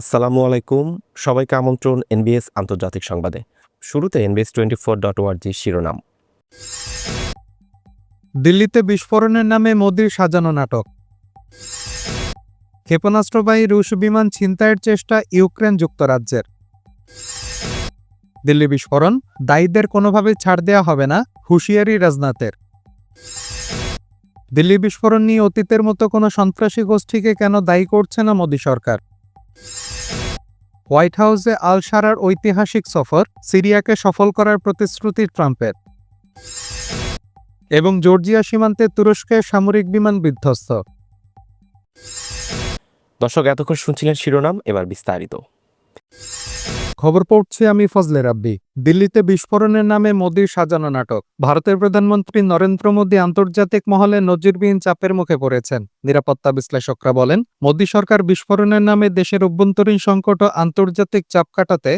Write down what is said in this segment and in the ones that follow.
আসসালামু আলাইকুম। সবাইকে আমন্ত্রণ এনবিএস আন্তর্জাতিক সংবাদে। শুরুতে এনবিএস টোয়েন্টি ফোর ডট ওয়ার্জি শিরোনাম। দিল্লিতে বিস্ফোরণের নামে মোদির সাজানো নাটক। ক্ষেপণাস্ত্রবাহী রুশ বিমান ছিনতাইয়ের চেষ্টা ইউক্রেন যুক্তরাজ্যের। দিল্লি বিস্ফোরণ, দায়ীদের কোনোভাবে ছাড় দেওয়া হবে না, হুঁশিয়ারি রাজনাথের। দিল্লি বিস্ফোরণ নিয়ে অতীতের মতো কোনো সন্ত্রাসী গোষ্ঠীকে কেন দায়ী করছে না মোদী সরকার? হোয়াইট হাউসে আল সারার ঐতিহাসিক সফর সিরিয়াকে সফল করার প্রতিশ্রুতি ট্রাম্পের। এবং জর্জিয়া সীমান্তে তুরস্কের সামরিক বিমান বিধ্বস্ত। দর্শক, এতক্ষণ শুনছিলেন শিরোনাম, এবার বিস্তারিত। খবর পড়ছি আমি ফজলে রাব্বি। দিল্লিতে বিস্ফোরণের নামে মোদির সাজানো নাটক। ভারতের প্রধানমন্ত্রী নরেন্দ্র মোদী আন্তর্জাতিক মহলে নজিরবিহীন চাপের মুখে পড়েছেন। নিরাপত্তা বিশ্লেষকরা বলেন, মোদী সরকার বিস্ফোরণের নামে দেশের অভ্যন্তরীণ সংকট ও আন্তর্জাতিক চাপ কাটাতে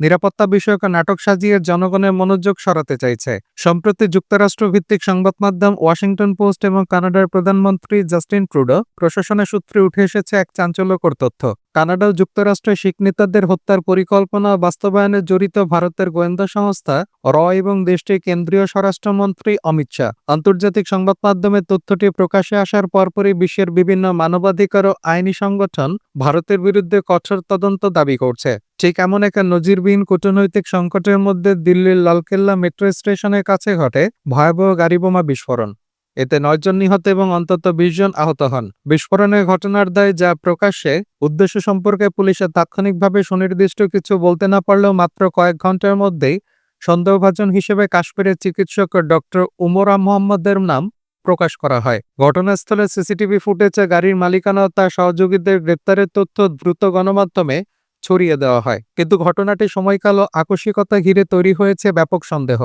নিরাপত্তা বিষয়ক নাটক সাজিয়ে জনগণের মনোযোগ সরাতে চাইছে। সম্প্রতি যুক্তরাষ্ট্র ভিত্তিক সংবাদ মাধ্যম ওয়াশিংটন পোস্ট এবং কানাডার প্রধানমন্ত্রী জাস্টিন ট্রুডো প্রশাসনের সূত্রে উঠে এসেছে এক চাঞ্চল্যকর তথ্য। কানাডা ও যুক্তরাষ্ট্রের শিখ নেতাদের হত্যার পরিকল্পনা বাস্তবায়নে জড়িত ভারতের গোয়েন্দা সংস্থা, র এবং দেশটির কেন্দ্রীয় স্বরাষ্ট্রমন্ত্রী অমিত শাহ। আন্তর্জাতিক সংবাদ মাধ্যমে তথ্যটি প্রকাশে আসার পরপরই বিশ্বের বিভিন্ন মানবাধিকার ও আইনি সংগঠন ভারতের বিরুদ্ধে কঠোর তদন্ত দাবি করছে। ঠিক এমন এক নজিরবিহীন কূটনৈতিক সংকটের মধ্যে দিল্লির লালকেল্লা মেট্রো স্টেশনের কাছে ঘটে ভয়াবহ গাড়িবোমা বিস্ফোরণ। এতে নয়জন নিহত এবং অন্তত বিশ জন আহত হন। বিস্ফোরণের ঘটনার দায় যা প্রকাশ্যে, উদ্দেশ্য সম্পর্কে পুলিশে তাৎক্ষণিকভাবে সুনির্দিষ্ট কিছু বলতে না পারলেও মাত্র কয়েক ঘণ্টার মধ্যেই সন্দেহভাজন হিসেবে কাশ্মীরের চিকিৎসক ডক্টর উমরা মোহাম্মদের নাম প্রকাশ করা হয়। ঘটনাস্থলে সিসিটিভি ফুটেজে গাড়ির মালিকানা তার সহযোগীদের গ্রেপ্তারের তথ্য দ্রুত গণমাধ্যমে ছড়িয়ে দেওয়া হয়। কিন্তু ঘটনাটি সময়কাল ও আকস্মিকতা ঘিরে তৈরি হয়েছে ব্যাপক সন্দেহ।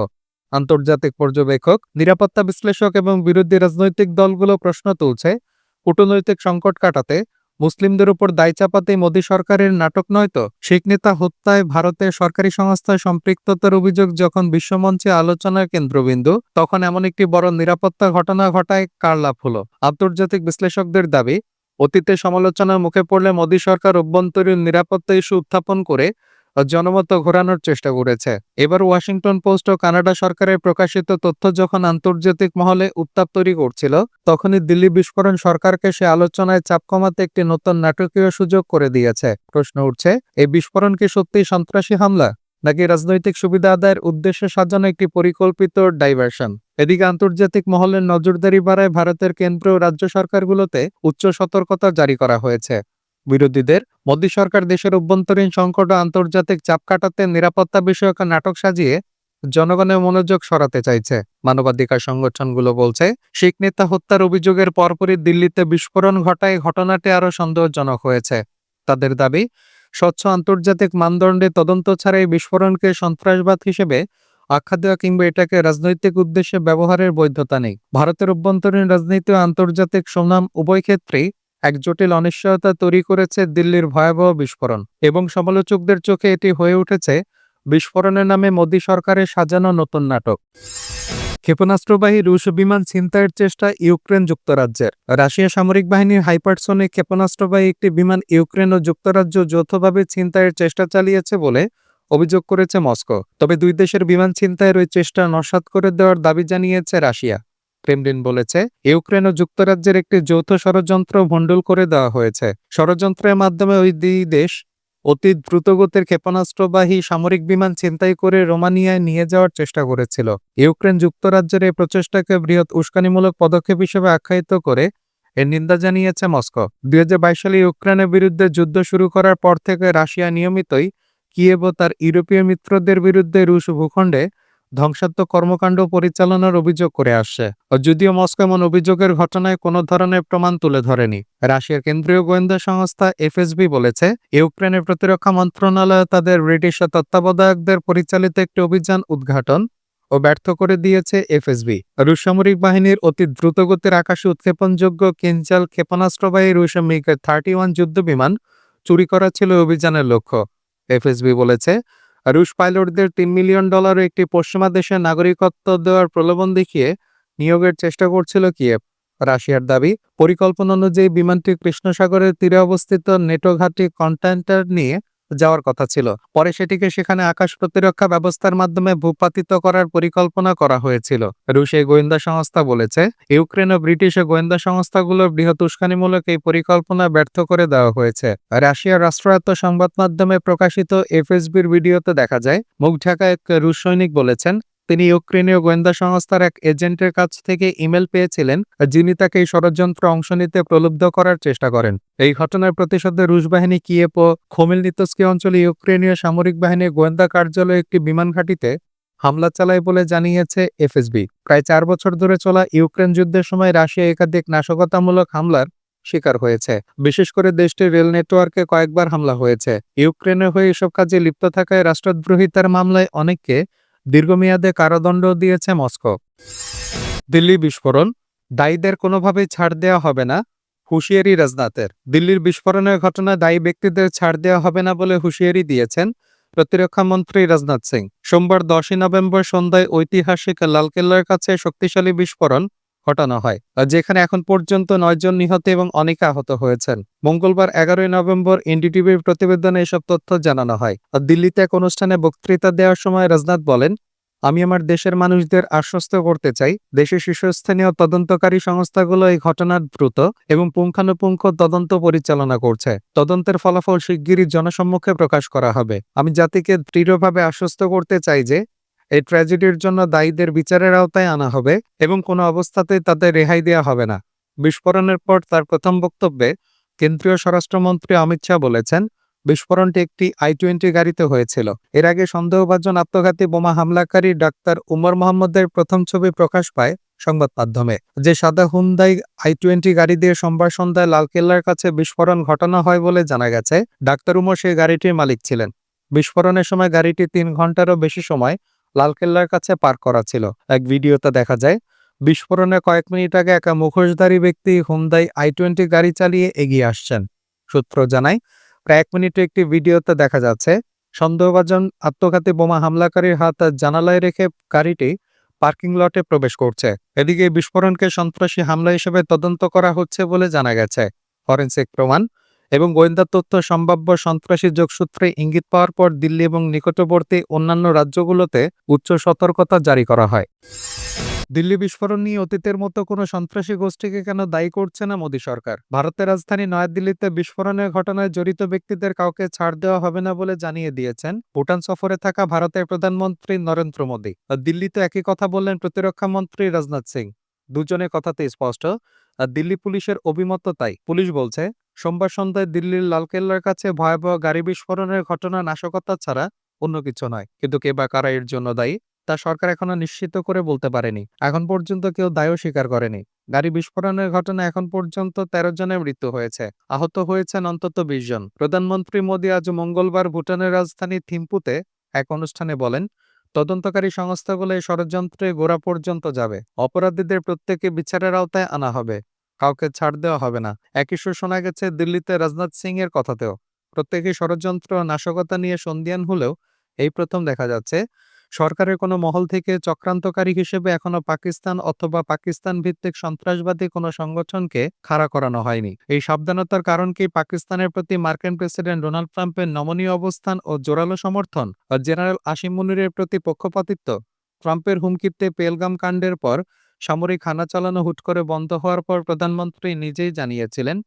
আন্তর্জাতিক পর্যবেক্ষক, নিরাপত্তা বিশ্লেষক এবং বিরোধী রাজনৈতিক দলগুলো প্রশ্ন তুলছে, কূটনৈতিক সংকট কাটাতে মুসলিমদের উপর দায় চাপাতেই মোদী সরকারের নাটক নয় তো? শিখ নেতা হত্যায় ভারতের সরকারি সংস্থায় সম্পৃক্ততার অভিযোগ যখন বিশ্বমঞ্চে আলোচনার কেন্দ্রবিন্দু, তখন এমন একটি বড় নিরাপত্তা ঘটনা ঘটায় কার লাভ হলো? আন্তর্জাতিক বিশ্লেষকদের দাবি, অতীতে সমালোচনার মুখে পড়লে মোদী সরকার অভ্যন্তরীণ নিরাপত্তা ইস্যু উত্থাপন করে জনমত ঘোরানোর চেষ্টা করেছে। এবার ওয়াশিংটন পোস্ট ও কানাডা সরকারের প্রকাশিত তথ্য যখন আন্তর্জাতিক মহলে উত্তাপ তৈরি করছিল, তখনই দিল্লি বিস্ফোরণ সরকারকে সে আলোচনায় চাপ কমাতে একটি নতুন নাটকীয় সুযোগ করে দিয়েছে। প্রশ্ন উঠছে, এই বিস্ফোরণ কি সত্যিই সন্ত্রাসী হামলা? নাকি রাজনৈতিক সুবিধা আদায়ের উদ্দেশ্যে সাজানো একটি পরিকল্পিত ডাইভার্সন এদিকে আন্তর্জাতিক মহলের নজরদারি বাড়ায় ভারতের কেন্দ্র ও রাজ্য সরকারগুলোতে উচ্চ সতর্কতা জারি করা হয়েছে। বিরোধীদের। মোদী সরকার দেশের অভ্যন্তরীণ সংকট ও আন্তর্জাতিক চাপ কাটাতে নিরাপত্তা বিষয়ক নাটক সাজিয়ে জনগণের মনোযোগ সরাতে চাইছে। মানবাধিকার সংগঠনগুলো বলছে, শিখ নেতা হত্যার অভিযোগের পরপরই দিল্লিতে বিস্ফোরণ ঘটায় ঘটনাটি আরও সন্দেহজনক হয়েছে। তাদের দাবি, স্বচ্ছ আন্তর্জাতিক মানদণ্ডে তদন্ত ছাড়া এই বিস্ফোরণকে সন্ত্রাসবাদ হিসেবে আখ্যা দেওয়া কিংবা এটাকে রাজনৈতিক উদ্দেশ্যে ব্যবহারের বৈধতা নেই। ভারতের অভ্যন্তরীণ রাজনীতি ও আন্তর্জাতিক সুনাম উভয় ক্ষেত্রেই এক জটিল অনিশ্চয়তা তৈরি করেছে দিল্লির ভয়াবহ বিস্ফোরণ এবং সমালোচকদের চোখে এটি হয়ে উঠেছে বিস্ফোরণের নামে মোদী সরকারের সাজানো নতুন নাটক। ক্ষেপণাস্ত্রবাহী রুশ বিমান ছিনতাইয়ের চেষ্টা ইউক্রেন যুক্তরাজ্যের। রাশিয়া সামরিক বাহিনীর হাইপারসোনিক ক্ষেপণাস্ত্রবাহী একটি বিমান ইউক্রেন ও যুক্তরাজ্য যৌথভাবে ছিনতাইয়ের চেষ্টা চালিয়েছে বলে অভিযোগ করেছে মস্কো। তবে দুই দেশের বিমান ছিনতাইয়ের ওই চেষ্টা নস্যাৎ করে দেওয়ার দাবি জানিয়েছে রাশিয়া। ক্রেমলিন বলেছে, ইউক্রেন ও যুক্তরাজ্যের একটি যৌথ ষড়যন্ত্র ভণ্ডুল করে দেওয়া হয়েছে। ষড়যন্ত্রের মাধ্যমে ওই দুই দেশ অতি দ্রুতগতির ক্ষেপণাস্ত্রবাহী সামরিক বিমান ছিনতাই করে রোমানিয়ায় নিয়ে যাওয়ার চেষ্টা করেছিল। ইউক্রেন যুক্তরাজ্যের এই প্রচেষ্টাকে বৃহৎ উস্কানিমূলক পদক্ষেপ হিসেবে আখ্যায়িত করে এর নিন্দা জানিয়েছে মস্কো। দুই হাজার বাইশ সালে ইউক্রেনের বিরুদ্ধে যুদ্ধ শুরু করার পর থেকে রাশিয়া নিয়মিতই কিয়েভ ও তার ইউরোপীয় মিত্রদের বিরুদ্ধে রুশ ভূখণ্ডে ধ্বংসাত্মক কর্মকাণ্ড পরিচালনার অভিযোগ করে আসছে। যদিও মস্কো এমন অভিযোগের ঘটনায় কোনো ধরনের প্রমাণ তুলে ধরেনি। রাশিয়ার কেন্দ্রীয় গোয়েন্দা সংস্থা এফএসবি বলেছে, ইউক্রেনের প্রতিরক্ষা মন্ত্রণালয় তাদের ব্রিটিশ তত্ত্বাবধায়কদের পরিচালিত একটি অভিযান উদ্ঘাটন ও ব্যর্থ করে দিয়েছে এফএসবি। রুশ সামরিক বাহিনীর অতি দ্রুতগতির আকাশে উৎক্ষেপণযোগ্য কিনজাল ক্ষেপণাস্ত্রবাহী রুশ মিগ থার্টি ওয়ান যুদ্ধ বিমান চুরি করা ছিল অভিযানের লক্ষ্য। এফএসবি বলেছে রুশ পাইলটদের তিন মিলিয়ন ডলারের একটি পশ্চিমা দেশের নাগরিকত্ব দেওয়ার প্রলোভন দেখিয়ে নিয়োগের চেষ্টা করছিল কিয়েভ। রাশিয়ার দাবি, পরিকল্পনা অনুযায়ী বিমানটি কৃষ্ণসাগরের তীরে অবস্থিত নেটো ঘাঁটি কন্টেন্টার নিয়ে যাওয়ার কথা ছিল। পরে সেটিকে সেখানে আকাশ প্রতিরক্ষা ব্যবস্থার মাধ্যমে ভূপাতিত করার পরিকল্পনা করা হয়েছিল। রুশ এই গোয়েন্দা সংস্থা বলেছে, ইউক্রেন ও ব্রিটিশ গোয়েন্দা সংস্থাগুলোর বৃহৎ উস্কানিমূলক এই পরিকল্পনা ব্যর্থ করে দেওয়া হয়েছে। রাশিয়ার রাষ্ট্রায়ত্ত সংবাদ মাধ্যমে প্রকাশিত এফএসবির ভিডিওতে দেখা যায় মুখ ঢাকা এক রুশ সৈনিক বলেছেন তিনি ইউক্রেনীয় গোয়েন্দা সংস্থার এক এজেন্টের কাছ থেকে ইমেল পেয়েছিলেন, যিনি তাকে এই ষড়যন্ত্র অংশ নিতে প্রলুব্ধ করার চেষ্টা করেন। এই ঘটনার প্রতিশোধে রুশ বাহিনী কিয়েপ ও খোমিলনিতস্কি অঞ্চলে ইউক্রেনীয় সামরিক বাহিনীর গোয়েন্দা কার্যালয়ে একটি বিমান ঘাঁটিতে হামলা চালায় বলে জানিয়েছে এফএসবি। প্রায় চার বছর ধরে চলা ইউক্রেন যুদ্ধের সময় রাশিয়া একাধিক নাশকতামূলক হামলার শিকার হয়েছে। বিশেষ করে দেশটির রেল নেটওয়ার্কে কয়েকবার হামলা হয়েছে। ইউক্রেনের হয়ে এসব কাজে লিপ্ত থাকায় রাষ্ট্রদ্রোহিতার মামলায় অনেককে দীর্ঘমেয়াদে কারাদণ্ড দিয়েছে মস্কো। দিল্লি বিস্ফোরণ, দায়ীদের কোনোভাবেই ছাড় দেওয়া হবে না হুঁশিয়ারি রাজনাথের। দিল্লির বিস্ফোরণের ঘটনায় দায়ী ব্যক্তিদের ছাড় দেওয়া হবে না বলে হুঁশিয়ারি দিয়েছেন প্রতিরক্ষা মন্ত্রী রাজনাথ সিং। সোমবার দশই নভেম্বর সন্ধ্যায় ঐতিহাসিক লালকেল্লার কাছে শক্তিশালী বিস্ফোরণ ঘটানো হয় যেখানে এখন পর্যন্ত নয়জন নিহত এবং অনেকে আহত হয়েছেন। মঙ্গলবার এগারোই নভেম্বর এনডিটিভির প্রতিবেদনে এসব তথ্য জানানো হয়। দিল্লিতে এক অনুষ্ঠানে বক্তৃতা দেওয়ার সময় রাজনাথ বলেন, আমি আমার দেশের মানুষদের আশ্বস্ত করতে চাই। দেশের শীর্ষস্থানীয় তদন্তকারী সংস্থাগুলো এই ঘটনার দ্রুত এবং পুঙ্খানুপুঙ্খ তদন্ত পরিচালনা করছে। তদন্তের ফলাফল শিগগিরই জনসম্মুখে প্রকাশ করা হবে। আমি জাতিকে দৃঢ়ভাবে আশ্বস্ত করতে চাই যে এই ট্র্যাজেডির জন্য দায়ীদের বিচারের আওতায় আনা হবে এবং কোনো অবস্থাতেই তাদের রেহাই দেওয়া হবে না। বিস্ফোরণের পর তার প্রথম বক্তব্যে কেন্দ্রীয় স্বরাষ্ট্রমন্ত্রী অমিত শাহ বলেছেন, বিস্ফোরণটি একটি আই টোয়েন্টি গাড়িতে হয়েছিল। এর আগে সন্দেহভাজন আত্মঘাতী বোমা হামলাকারী ডাক্তার উমর মোহাম্মদের প্রথম ছবি প্রকাশ পায় সংবাদ মাধ্যমে। যে সাদা হুন্দাই আই টোয়েন্টি গাড়ি দিয়ে সোমবার সন্ধ্যায় লালকেল্লার কাছে বিস্ফোরণ ঘটানো হয় বলে জানা গেছে, ডাক্তার উমর সেই গাড়িটির মালিক ছিলেন। বিস্ফোরণের সময় গাড়িটি তিন ঘন্টারও বেশি সময় লালকেল্লার কাছে পার্ক করা ছিল। এক ভিডিওতে দেখা যায় বিস্ফোরণের কয়েক মিনিট আগে একা মুখোশধারী ব্যক্তি হুন্দাই আই টোয়েন্টি গাড়ি চালিয়ে এগিয়ে আসছেন। সূত্র জানায়, প্রায় এক মিনিটে একটি ভিডিওতে দেখা যাচ্ছে, সন্দেহভাজন আত্মঘাতী বোমা হামলাকারীর হাত জানালায় রেখে গাড়িটি পার্কিং লটে প্রবেশ করছে। এদিকে বিস্ফোরণকে সন্ত্রাসী হামলা হিসেবে তদন্ত করা হচ্ছে বলে জানা গেছে। ফরেন্সিক প্রমাণ এবং গোয়েন্দা তথ্য, সম্ভাব্য সন্ত্রাসী যোগসূত্রে ইঙ্গিত পাওয়ার পর দিল্লি এবং নিকটবর্তী অন্যান্য রাজ্যগুলোতে উচ্চ সতর্কতা জারি করা হয়। দিল্লি বিস্ফোরণ নিয়ে অতীতের মতো কোনো সন্ত্রাসী গোষ্ঠীকে কেন দায়ী করছে না মোদী সরকার? ভারতের রাজধানী নয়াদিল্লিতে বিস্ফোরণের ঘটনায় জড়িত ব্যক্তিদের কাউকে ছাড় দেওয়া হবে না বলে জানিয়ে দিয়েছেন ভুটান সফরে থাকা ভারতের প্রধানমন্ত্রী নরেন্দ্র মোদী। দিল্লিতে একই কথা বললেন প্রতিরক্ষা মন্ত্রী রাজনাথ সিং। দুজনের কথাতে স্পষ্ট দিল্লি পুলিশের অভিমত তাই। পুলিশ বলছে সোমবার সন্ধ্যায় দিল্লির লালকেল্লার কাছে ভয়াবহ গাড়ি বিস্ফোরণের ঘটনা নাশকতা ছাড়া অন্য কিছু নয়। কিন্তু কে বা কারা এর জন্য দায়ী, তা সরকার এখনও নিশ্চিত করে বলতে পারেনি। এখন পর্যন্ত কেউ দায়ও স্বীকার করেনি। গাড়ি বিস্ফোরণের ঘটনা এখন পর্যন্ত তেরো জনের মৃত্যু হয়েছে। আহত হয়েছেন অন্তত বিশ জন। প্রধানমন্ত্রী মোদী আজ মঙ্গলবার ভুটানের রাজধানী থিম্পুতে এক অনুষ্ঠানে বলেন, তদন্তকারী সংস্থাগুলো এই ষড়যন্ত্রে গোড়া পর্যন্ত যাবে। অপরাধীদের প্রত্যেকে বিচারের আওতায় আনা হবে। কাউকে ছাড় দেওয়া হবে না। একই সুর শোনা গেছে দিল্লিতে রাজনাথ সিং এর কথাতেও। প্রত্যেকে ষড়যন্ত্র, নাশকতা নিয়ে সন্ধিয়ান হলেও এই প্রথম দেখা যাচ্ছে। সরকারের কোনো মহল থেকে চক্রান্তকারী হিসেবে এখনও পাকিস্তান অথবা পাকিস্তান ভিত্তিক সন্ত্রাসবাদী কোনো সংগঠনকে খাড়া করানো হয়নি। এই সাবধানতার কারণ কি পাকিস্তানের প্রতি মার্কিন প্রেসিডেন্ট ডোনাল্ড ট্রাম্পের নমনীয় অবস্থান ও জোরালো সমর্থন ও জেনারেল আসিম মুনিরের প্রতি পক্ষপাতিত্ব? ট্রাম্পের হুমকিতে পেলগাম কাণ্ডের পর সামরিক হানা চালানো হুট করে বন্ধ হওয়ার পর প্রধানমন্ত্রী নিজেই জানিয়েছিলেন,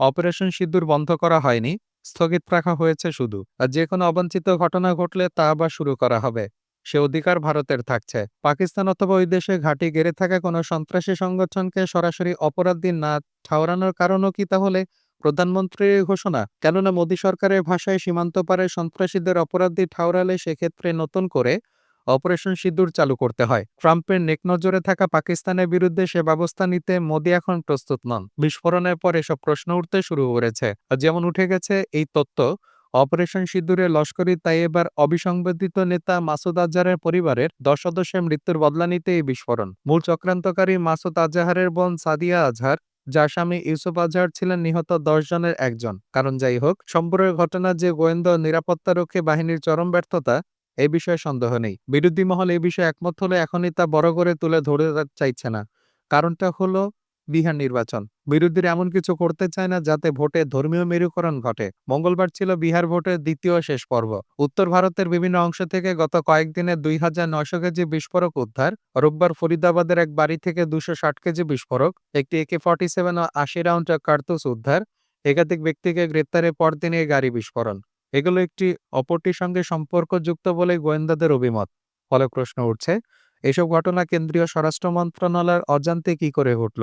অপারেশন সিঁদুর বন্ধ করা হয়নি, স্থগিত রাখা হয়েছে শুধু, আর যে কোনো অবাঞ্ছিত ঘটনা ঘটলে তা আবার শুরু করা হবে। সে অধিকার ভারতের থাকছে। পাকিস্তান অথবা ওই দেশে ঘাঁটি গেড়ে থাকা কোনো সন্ত্রাসী সংগঠনকে সরাসরি অপরাধী না ঠাওরানোর কারণও কি তাহলে? প্রধানমন্ত্রীর ঘোষণা, কেননা মোদী সরকারের ভাষায় সীমান্ত পারে সন্ত্রাসীদের অপরাধী ঠাওরালে সেক্ষেত্রে নতুন করে অপারেশন সিঁদুর চালু করতে হয়। ট্রাম্পের নেকনজরে থাকা পাকিস্তানের বিরুদ্ধে সে ব্যবস্থা নিতে মোদী এখন প্রস্তুত নন। বিস্ফোরণের পর এসব প্রশ্ন উঠতে শুরু করেছে। যেমন উঠে গেছে এই তত্ত্ব অপারেশন সিঁদুরে লস্করি তাইয়েবার অবিসংবাদিত নেতা মাসুদ আজহারের পরিবারের দশ সদস্যের মৃত্যুর বদলা নিতে এই বিস্ফোরণ। মূল চক্রান্তকারী মাসুদ আজহারের বোন সাদিয়া আজহার, যার স্বামী ইউসুফ আজহার ছিলেন নিহত জনের একজন। কারণ যাই হোক সম্পর্কের ঘটনা যে গোয়েন্দা নিরাপত্তারক্ষী বাহিনীর চরম ব্যর্থতা এই বিষয়ে সন্দেহ নেই। বিরোধী মহল এই বিষয়ে একমত হলে এখনই তা বড় করে তুলে ধরে চাইছে না। কারণটা হলো বিহার নির্বাচন। বিরোধীরা এমন কিছু করতে চায় না যাতে ভোটে ধর্মীয় মেরুকরণ ঘটে। মঙ্গলবার ছিল বিহার ভোটের দ্বিতীয় শেষ পর্ব। উত্তর ভারতের বিভিন্ন অংশ থেকে গত কয়েকদিনে দুই হাজার নয়শো কেজি বিস্ফোরক উদ্ধার, রোববার ফরিদাবাদের এক বাড়ি থেকে দুশো ষাট কেজি বিস্ফোরক, একটি একে ফর্টি সেভেন ও আশি রাউন্ড কার্তুস উদ্ধার। একাধিক ব্যক্তিকে গ্রেপ্তারের পরদিনে গাড়ি বিস্ফোরণ। এগুলো একটি অপরটির সঙ্গে সম্পর্কযুক্ত বলে গোয়েন্দাদের অভিমত। ফলে প্রশ্ন উঠছে, এসব ঘটনা কেন্দ্রীয় স্বরাষ্ট্র মন্ত্রণালয়ের অজান্তে কি করে ঘটল?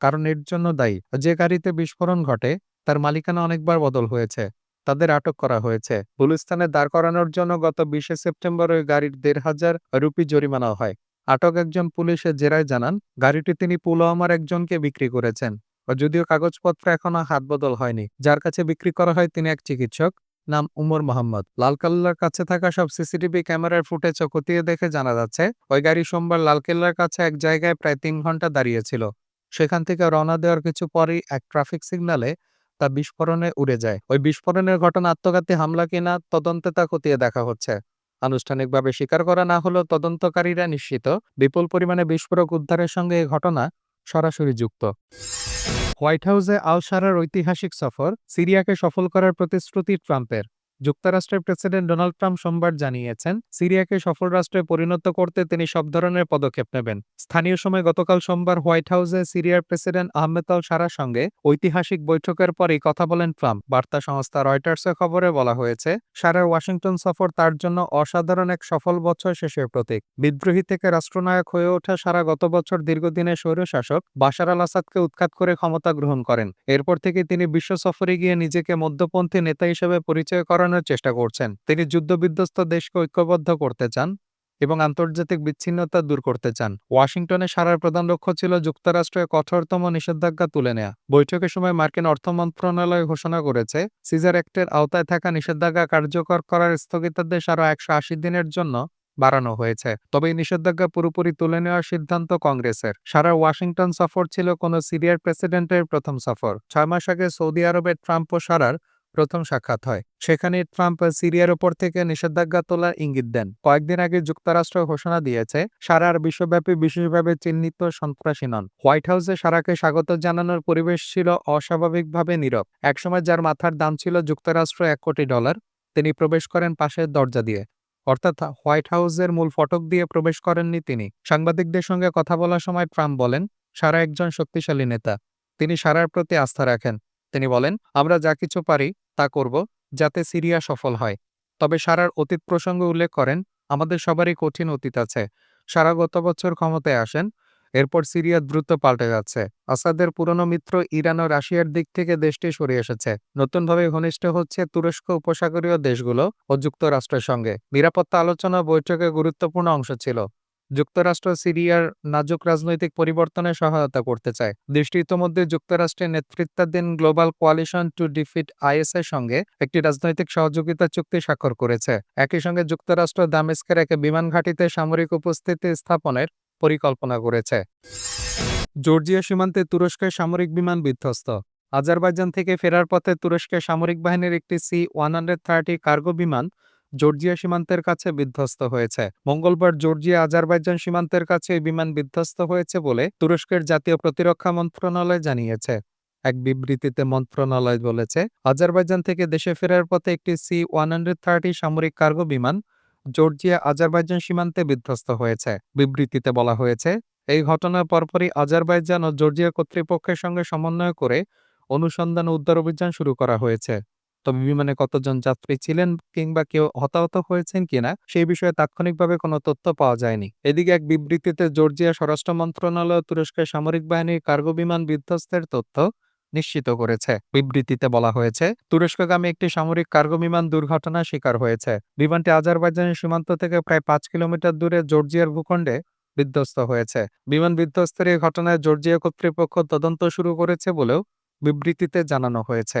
কারণ এর জন্য দায়ী। যে গাড়িতে বিস্ফোরণ ঘটে, তার মালিকানা অনেকবার বদল হয়েছে। তাদের আটক করা হয়েছে। গুলিস্তানে দাঁড় করানোর জন্য গত বিশে সেপ্টেম্বর ওই গাড়ির দেড় হাজার রুপি জরিমানা হয়। আটক একজন পুলিশের জেরায় জানান, গাড়িটি তিনি পুলওয়ামার একজনকে বিক্রি করেছেন। যদিও কাগজপত্র এখনও হাত বদল হয়নি। যার কাছে বিক্রি করা হয় তিনি এক চিকিৎসক। নাম উমর মোহাম্মদ। লালকেল্লার কাছে থাকা সব সিসিটিভি ক্যামেরার ফুটেজ খতিয়ে দেখে জানা যাচ্ছে, ওই গাড়ি সোমবার লালকেল্লার কাছে এক জায়গায় প্রায় তিন ঘণ্টা দাঁড়িয়েছিল। সেখান থেকে রওনা দেওয়ার কিছু পরেই এক ট্রাফিক সিগন্যালে তা বিস্ফোরণে উড়ে যায়। ওই বিস্ফোরণের ঘটনা আত্মঘাতী হামলা কিনা তদন্তে তা খতিয়ে দেখা হচ্ছে। আনুষ্ঠানিকভাবে স্বীকার করা না হলেও তদন্তকারীরা নিশ্চিত, বিপুল পরিমাণে বিস্ফোরক উদ্ধারের সঙ্গে এই ঘটনা সরাসরি যুক্ত। হোয়াইট হাউসে আল সারার ঐতিহাসিক সফর সিরিয়াকে সফল করার প্রতিশ্রুতি ট্রাম্পের। যুক্তরাষ্ট্রের প্রেসিডেন্ট ডোনাল্ড ট্রাম্প সোমবার জানিয়েছেন, সিরিয়াকে সফল রাষ্ট্রে পরিণত করতে তিনি সব ধরনের পদক্ষেপ নেবেন। স্থানীয় সময় গতকাল সোমবার হোয়াইট হাউসে সিরিয়ার প্রেসিডেন্ট আহমেদ আল সারার সঙ্গে ঐতিহাসিক বৈঠকের পরই কথা বলেন ট্রাম্প। বার্তা সংস্থা রয়টার্সের খবরে বলা হয়েছে, সারার ওয়াশিংটন সফর তার জন্য অসাধারণ এক সফল বছর শেষের প্রতীক। বিদ্রোহী থেকে রাষ্ট্রনায়ক হয়ে ওঠা সারা গত বছর দীর্ঘদিনের স্বৈরশাসক বাশার আল আসাদকে উৎখাত করে ক্ষমতা গ্রহণ করেন। এরপর থেকে তিনি বিশ্ব সফরে গিয়ে নিজেকে মধ্যপন্থী নেতা হিসেবে পরিচয় করানোর চেষ্টা করছেন। তিনি যুদ্ধবিধ্বস্ত দেশকে ঐক্যবদ্ধ করতে চান এবং আন্তর্জাতিক বিচ্ছিন্নতা দূর করতে চান। ওয়াশিংটনে সারার প্রধান লক্ষ্য ছিল যুক্তরাষ্ট্রের কঠোরতম নিষেধাজ্ঞা তুলে নেয়া। বৈঠকের সময় মার্কিন অর্থ মন্ত্রণালয় ঘোষণা করেছে, সিজার অ্যাক্টের আওতায় থাকা নিষেধাজ্ঞা কার্যকর করার স্থগিতাদেশ আরও একশো আশি দিনের জন্য বাড়ানো হয়েছে। তবে এই নিষেধাজ্ঞা পুরোপুরি তুলে নেওয়ার সিদ্ধান্ত কংগ্রেসের। সারা ওয়াশিংটন সফর ছিল কোনো সিরিয়ার প্রেসিডেন্টের প্রথম সফর। ছয় মাস আগে সৌদি আরবের ট্রাম্প ও সারার প্রথম সাক্ষাৎ হয়। সেখানে ট্রাম্প সিরিয়ার ওপর থেকে নিষেধাজ্ঞা তোলার ইঙ্গিত দেন। কয়েকদিন আগে যুক্তরাষ্ট্র ঘোষণা দিয়েছে সারার বিশ্বব্যাপী বিশেষভাবে চিহ্নিত সন্ত্রাসী নন। হোয়াইট হাউসে সারাকে স্বাগত জানানোর পরিবেশ ছিল অস্বাভাবিকভাবে নীরব। একসময় যার মাথার দাম ছিল যুক্তরাষ্ট্র এক কোটি ডলার, তিনি প্রবেশ করেন পাশের দরজা দিয়ে। অর্থাৎ হোয়াইট হাউসের মূল ফটক দিয়ে প্রবেশ করেননি তিনি। সাংবাদিকদের সঙ্গে কথা বলার সময় ট্রাম্প বলেন, সারা একজন শক্তিশালী নেতা। তিনি সারার প্রতি আস্থা রাখেন। তিনি বলেন, আমরা যা কিছু পারি তা করব, যাতে সিরিয়া সফল হয়। তবে সারার অতীত প্রসঙ্গ উল্লেখ করেন, আমাদের সবারই কঠিন অতীত আছে। সারা গত বছর ক্ষমতায় আসেন, এরপর সিরিয়া দ্রুত পাল্টে যাচ্ছে। আসাদের পুরনো মিত্র ইরান ও রাশিয়ার দিক থেকে দেশটি সরে এসেছে। নতুনভাবে ঘনিষ্ঠ হচ্ছে তুরস্ক উপসাগরীয় দেশগুলো ও যুক্তরাষ্ট্রের সঙ্গে। নিরাপত্তা আলোচনা বৈঠকে গুরুত্বপূর্ণ অংশ ছিল। যুক্তরাষ্ট্র, সিরিয়ার নাজুক রাজনৈতিক পরিবর্তনে সহায়তা করতে চায়। দেশটি ইতোমধ্যে যুক্তরাষ্ট্রের নেতৃত্বাধীন global coalition to defeat IS এর সঙ্গে একটি রাজনৈতিক সহযোগিতা চুক্তি স্বাক্ষর করেছে। একই সঙ্গে যুক্তরাষ্ট্র দামেস্কের এক বিমান ঘাঁটিতে সামরিক উপস্থিতি স্থাপনের পরিকল্পনা করেছে। জর্জিয়া সীমান্তে তুরস্কের সামরিক বিমান বিধ্বস্ত। আজারবাইজান থেকে ফেরার পথে তুরস্কের সামরিক বাহিনীর একটি C one hundred thirty cargo বিমান জর্জিয়া সীমান্তের কাছে বিধ্বস্ত হয়েছে। মঙ্গলবার জর্জিয়া আজারবাইজান সীমান্তের কাছে এই বিমান বিধ্বস্ত হয়েছে বলে তুরস্কের জাতীয় প্রতিরক্ষা মন্ত্রণালয় জানিয়েছে। এক বিবৃতিতে মন্ত্রণালয় বলেছে, আজারবাইজান থেকে দেশে ফেরার পথে একটি সি ওয়ান হান্ড্রেড সামরিক কার্গো বিমান জর্জিয়া আজারবাইজান সীমান্তে বিধ্বস্ত হয়েছে। বিবৃতিতে বলা হয়েছে, এই ঘটনার পরপরই আজারবাইজান ও জর্জিয়া কর্তৃপক্ষের সঙ্গে সমন্বয় করে অনুসন্ধান উদ্ধার অভিযান শুরু করা হয়েছে। তবে বিমানে কতজন যাত্রী ছিলেন কিংবা কেউ হতাহত হয়েছেন কিনা, সেই বিষয়ে তাৎক্ষণিকভাবে কোনো তথ্য পাওয়া যায়নি। এদিকে এক বিবৃতিতে জর্জিয়া স্বরাষ্ট্র মন্ত্রণালয় তুরস্কের সামরিক বাহিনীর কার্গো বিমান বিধ্বস্তের তথ্য নিশ্চিত করেছে। বিবৃতিতে বলা হয়েছে, তুরস্কগামী একটি সামরিক কার্গো বিমান দুর্ঘটনার শিকার হয়েছে। বিমানটি আজারবাইজানের সীমান্ত থেকে প্রায় পাঁচ কিলোমিটার দূরে জর্জিয়ার ভূখণ্ডে বিধ্বস্ত হয়েছে। বিমান বিধ্বস্তের এই ঘটনায় জর্জিয়া কর্তৃপক্ষ তদন্ত শুরু করেছে বলেও বিবৃতিতে জানানো হয়েছে।